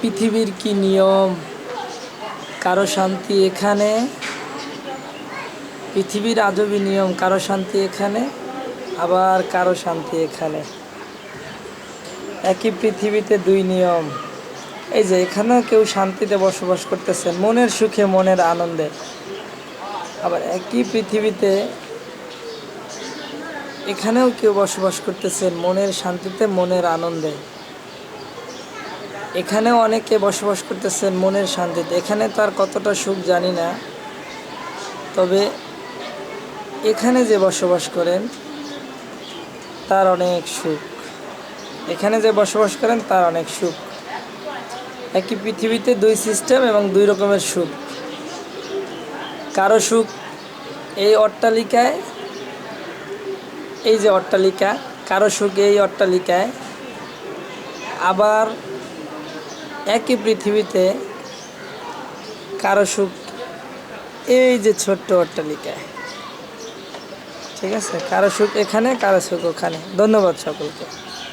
পৃথিবীর কি নিয়ম? কারও শান্তি এখানে? পৃথিবীর আজবই নিয়ম, কারও শান্তি এখানে? আবার কারও শান্তি এখানে? একই পৃথিবীতে দুই নিয়ম। এই যে, এখানেও কেউ শান্তিতে বসবাস করতেছেন মনের সুখে, মনের আনন্দে। আবার একই পৃথিবীতে এখানেও কেউ বসবাস করতেছেন মনের শান্তিতে, মনের আনন্দে। এখানেও অনেকে বসবাস করতেছেন মনের শান্তিতে। এখানে তার কতটা সুখ জানি না। তবে এখানে যে বসবাস করেন, তার অনেক সুখ। এখানে যে বসবাস করেন, তার অনেক সুখ। একই পৃথিবীতে দুই সিস্টেম এবং দুই রকমের সুখ। কারও সুখ এই অট্টালিকায়, এই যে অট্টালিকা, কারও সুখ এই অট্টালিকায়। আবার একই পৃথিবীতে কারও সুখ এই যে ছোট্ট অট্টালিকায়। ঠিক আছে? কারও সুখ এখানে, কারও সুখ ওখানে। ধন্যবাদ সকলকে।